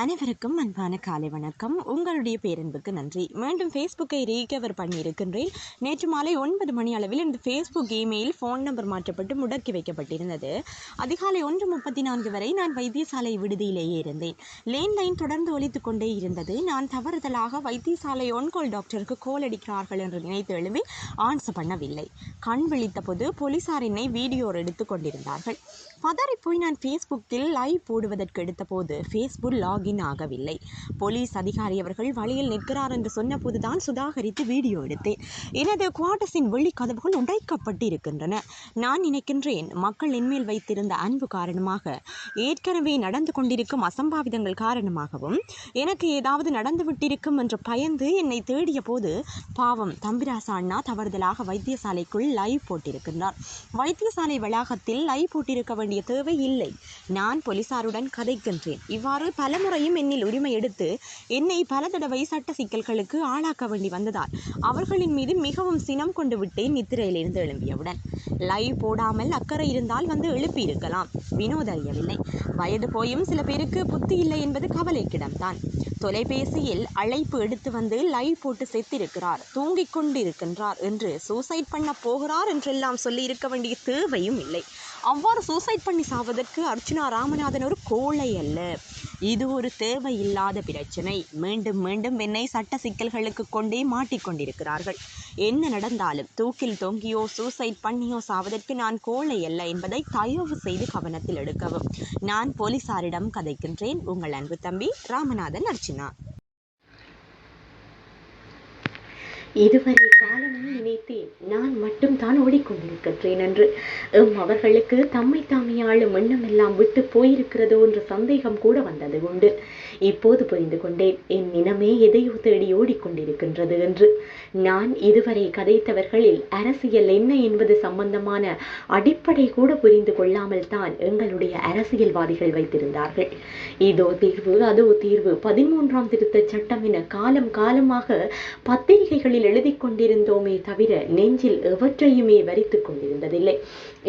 அனைவருக்கும் அன்பான காலை வணக்கம். உங்களுடைய பேரன்புக்கு நன்றி. மீண்டும் ஃபேஸ்புக்கை ரீகவர் பண்ணியிருக்கின்றேன். நேற்று மாலை ஒன்பது மணி அளவில் இந்த ஃபேஸ்புக் இமெயில் ஃபோன் நம்பர் மாற்றப்பட்டு முடக்கி வைக்கப்பட்டிருந்தது. அதிகாலை ஒன்று முப்பத்தி நான்கு வரை நான் வைத்தியசாலை விடுதியிலேயே இருந்தேன். லேண்ட்லைன் தொடர்ந்து ஒலித்துக் கொண்டே இருந்தது. நான் தவறுதலாக வைத்தியசாலை ஒன்கோல் டாக்டருக்கு கோல் அடிக்கிறார்கள் என்று நினைத்து எழும்பி ஆன்சர் பண்ணவில்லை. கண் விழித்த போது போலீசார் என்னை வீடியோ எடுத்து கொண்டிருந்தார்கள். பதறிப்போய் போய் நான் ஃபேஸ்புக்கில் லைவ் போடுவதற்கு எடுத்தபோது ஃபேஸ்புக் லாகின் ஆகவில்லை போலீஸ் அதிகாரி அவர்கள் வழியில் நிற்கிறார் என்று சொன்னபோதுதான் சுதாகரித்து வீடியோ எடுத்தேன். எனது குவார்டர்ஸின் வெள்ளி கதவுகள் உடைக்கப்பட்டிருக்கின்றன. நான் நினைக்கின்றேன் மக்கள் என்மேல் வைத்திருந்த அன்பு காரணமாக ஏற்கனவே நடந்து கொண்டிருக்கும் அசம்பாவிதங்கள் காரணமாகவும் எனக்கு ஏதாவது நடந்துவிட்டிருக்கும் என்று பயந்து என்னை தேடிய போது பாவம் தம்பிராசா அண்ணா தவறுதலாக வைத்தியசாலைக்குள் லைவ் போட்டிருக்கின்றார். வைத்தியசாலை வளாகத்தில் லைவ் போட்டிருக்க வேண்டிய தேவை இல்லை. நான் போலீசாருடன் கதைக்கின்றேன். இவ்வாறு பலமுறையும் என்னில் உரிமை எடுத்து என்னை பல தடவை சட்ட சிக்கல்களுக்கு ஆளாக்க வேண்டி வந்ததால் அவர்களின் மீது மிகவும் சினம் கொண்டு விட்டேன் நித்திரையிலிருந்து எழும்பியவுடன். லைவ் போடாமல் அக்கறை இருந்தால் வந்து எழுப்பியிருக்கலாம். வினோத் அறியவில்லை வயது போயும் சில பேருக்கு புத்தி இல்லை என்பது கவலைக்கிடம்தான் தொலைபேசியில் அழைப்பு எடுத்து வந்து லைவ் போட்டு செத்திருக்கிறார் தூங்கிக் கொண்டிருக்கின்றார் என்று சூசைட் பண்ண போகிறார் என்றெல்லாம் சொல்லி இருக்க வேண்டிய தேவையும் இல்லை. அவ்வாறு சூசைட் பண்ணி சாவதற்கு அர்ச்சனா ராமநாதன் ஒரு கோழை அல்ல. இது ஒரு தேவையில்லாத பிரச்சனை. மீண்டும் மீண்டும் என்னை சட்ட சிக்கல்களுக்கு கொண்டே மாட்டிக்கொண்டிருக்கிறார்கள் என்ன நடந்தாலும் தூக்கில் தொங்கியோ சூசைட் பண்ணியோ சாவதற்கு நான் கோழை அல்ல என்பதை தயவு செய்து கவனத்தில் எடுக்கவும். நான் போலீசாரிடம் கதைக்கின்றேன். உங்கள் அன்பு தம்பி ராமநாதன் அர்ச்சனா. இதுவரை காலமும் நினைத்தேன். நான் மட்டும்தான் ஓடிக்கொண்டிருக்கின்றேன் என்று. எம் அவர்களுக்கு தம்மை தாமே ஆளும் எண்ணமெல்லாம் விட்டு போயிருக்கிறதோ என்ற சந்தேகம் கூட வந்தது உண்டு. இப்போது புரிந்து கொண்டேன். என் இனமே எதையோ தேடி ஓடிக்கொண்டிருக்கின்றது என்று. நான் இதுவரை கதைத்தவர்களில் அரசியல் என்ன என்பது சம்பந்தமான அடிப்படை கூட புரிந்து கொள்ளாமல் தான் எங்களுடைய அரசியல்வாதிகள் வைத்திருந்தார்கள். இதோ தீர்வு அதோ தீர்வு. பதிமூன்றாம் திருத்த சட்டம் என காலம் காலமாக பத்திரிகைகளில் எழுதி கொண்டிருந்தோமே தவிர நெஞ்சில் எவற்றையுமே வரித்து கொண்டிருந்ததில்லை.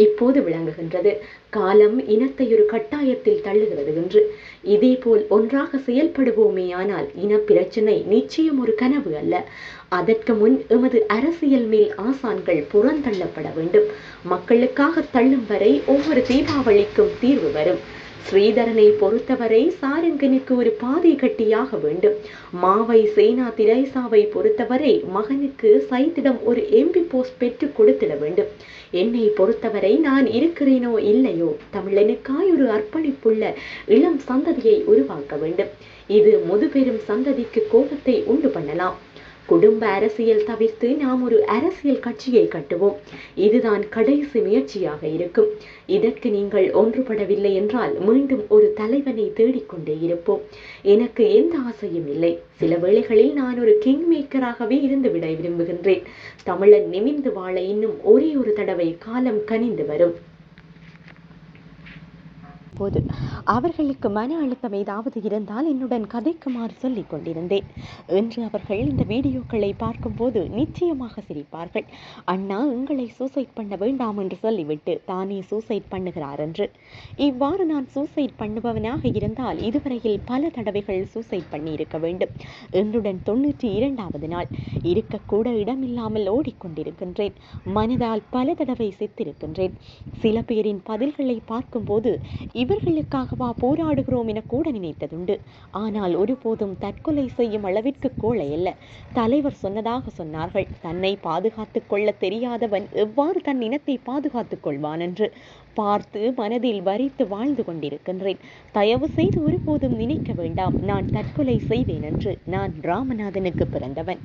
இப்போது விளங்குகின்றது. காலம் இனத்தை ஒரு கட்டாயத்தில் தள்ளுகிறது என்று. இதேபோல் ஒன்றாக செயல்படுவோமே ஆனால் இன பிரச்சனை நிச்சயம் ஒரு கனவு அல்ல. அதற்கு முன் எமது அரசியல் மேல் ஆசான்கள் புறந்தள்ளப்பட வேண்டும். மக்களுக்காக தள்ளும் வரை ஒவ்வொரு தீபாவளிக்கும் தீர்வு வரும். ஸ்ரீதரனை பொறுத்தவரை சாரங்கனுக்கு ஒரு பாதை கட்டியாக வேண்டும். மாவை சேனா திரைசாவை பொறுத்தவரை மகனுக்கு சைத்திடம் ஒரு எம்பி போஸ்ட் பெற்று கொடுத்திட வேண்டும். என்னை பொறுத்தவரை நான் இருக்கிறேனோ இல்லையோ தமிழனுக்காய் ஒரு அர்ப்பணிப்புள்ள இளம் சந்ததியை உருவாக்க வேண்டும். இது முதுபெரும் சந்ததிக்கு கோபத்தை உண்டு பண்ணலாம். குடும்ப அரசியல் தவிர்த்து நாம் ஒரு அரசியல் கட்சியை கட்டுவோம். இதுதான் கடைசி முயற்சியாக இருக்கும். இதற்கு நீங்கள் ஒன்றுபடவில்லை என்றால் மீண்டும் ஒரு தலைவனை தேடிக்கொண்டே இருப்போம். எனக்கு எந்த ஆசையும் இல்லை. சில வேளைகளில் நான் ஒரு கிங் மேக்கராகவே இருந்து விட விரும்புகின்றேன். தமிழன் நிமிந்து வாழ இன்னும் ஒரே ஒரு தடவை காலம் கனிந்து வரும். போது அவர்களுக்கு மன அழுத்தம் ஏதாவது இருந்தால் என்னுடன் கதைக்குமாறு சொல்லிக் கொண்டிருந்தேன். இன்று அவர்கள் இந்த வீடியோக்களை பார்க்கும்போது நிச்சயமாக சிரிப்பார்கள். அண்ணா உங்களை சூசைட் பண்ண வேண்டாம் என்று சொல்லிவிட்டு தானே சூசைட் பண்ணுகிறார் என்று. இவ்வாறு நான் சூசைட் பண்ணுபவனாக இருந்தால் இதுவரையில் பல தடவைகள் சூசைட் பண்ணியிருக்க வேண்டும். என்னுடன் தொண்ணூற்றி இரண்டாவது நாள். இருக்கக்கூட இடமில்லாமல் ஓடிக்கொண்டிருக்கின்றேன். மனதால் பல தடவை செத்திருக்கின்றேன். சில பேரின் பதில்களை பார்க்கும்போது இவர்களுக்காகவா போராடுகிறோம் என கூட நினைத்ததுண்டு. ஆனால் ஒருபோதும் தற்கொலை செய்யும் அளவிற்கு கோழை அல்ல. தலைவர் சொன்னதாக சொன்னார்கள். தன்னை பாதுகாத்துக் கொள்ள தெரியாதவன் எவ்வாறு தன் இனத்தை பாதுகாத்துக் கொள்வான் என்று பார்த்து மனதில் வரித்து வாழ்ந்து கொண்டிருக்கின்றேன். தயவு செய்து ஒருபோதும் நினைக்க வேண்டாம். நான் தற்கொலை செய்வேன் என்று நான் ராமநாதனுக்கு பிறந்தவன்.